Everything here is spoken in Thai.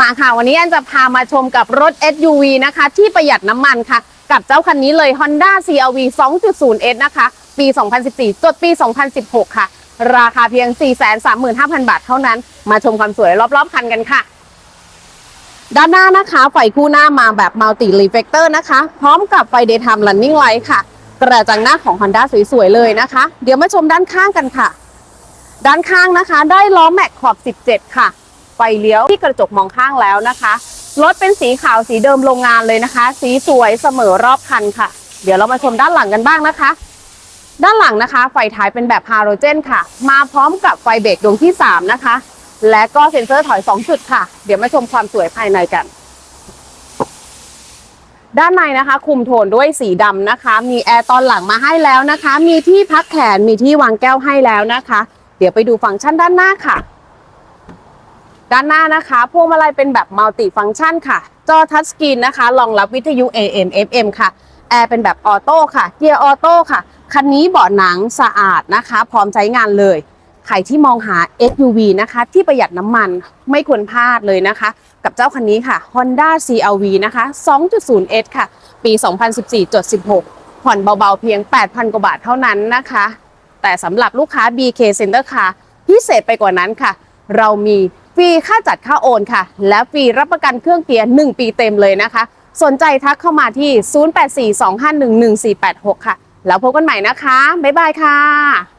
มาค่ะ วันนี้แอนจะพามาชมกับรถ SUV นะคะ ที่ประหยัดน้ำมันค่ะ กับเจ้าคันนี้เลย Honda CRV 2.0S นะคะ ปี 2014 จดปี 2016 ค่ะ ราคาเพียง 435,000 บาทเท่านั้น มาชมความสวยรอบๆ คันกันค่ะ ด้านหน้านะคะไฟคู่หน้ามาแบบ Multi Reflector นะคะ พร้อมกับไฟ Daytime Running Light ค่ะ กระจังหน้าของ Honda สวยๆเลยนะคะ เดี๋ยวมาชมด้านข้างกันค่ะ ด้านข้างนะคะ ได้ล้อแม็กขอบ 17 ค่ะ ไฟเลี้ยวที่กระจกมองข้างแล้วนะคะรถเป็นสีขาวสีเดิมโรงงานเลยนะคะ สีสวยเสมอรอบคันค่ะ เดี๋ยวเรามาชมด้านหลังกันบ้างนะคะ ด้านหลังนะคะ ไฟท้ายเป็นแบบฮาโลเจนค่ะ มาพร้อมกับไฟเบรกดวงที่ 3 นะคะ และก็เซ็นเซอร์ถอย 2 จุดค่ะ เดี๋ยวมาชมความสวยภายในกัน ด้านในนะคะ คุมโทนด้วยสีดำนะคะ มีแอร์ตอนหลังมาให้แล้วนะคะ มีที่พักแขนมีที่วางแก้วให้แล้วนะคะ เดี๋ยวไปดูฟังก์ชันด้านหน้าค่ะ ด้านหน้านะคะพวงมาลัยเป็นแบบมัลติฟังก์ชันค่ะ จอทัชสกรีนนะคะรองรับวิทยุ AM FM ค่ะแอร์เป็นแบบออโต้ค่ะเกียร์ออโต้ค่ะ คันนี้เบาะหนังสะอาดนะคะ พร้อมใช้งานเลย ใครที่มองหา SUV นะคะ ที่ประหยัดน้ำมันไม่ควรพลาดเลยนะคะ กับเจ้าคันนี้ค่ะ Honda CRV นะคะ 2.0S ค่ะ ปี 2014.16 ผ่อนเบาๆเพียง 8,000 กว่าบาทเท่านั้นนะคะ แต่สำหรับลูกค้า BK Center Car พิเศษไปกว่านั้นค่ะ เรามี ฟรีค่าจัดค่าโอนค่ะ และฟรีรับประกันเครื่องเกียร์ 1 ปีเต็มเลยนะคะ สนใจทักเข้ามาที่ 0842511486 ค่ะ แล้วพบกันใหม่นะคะ บ๊ายบายค่ะ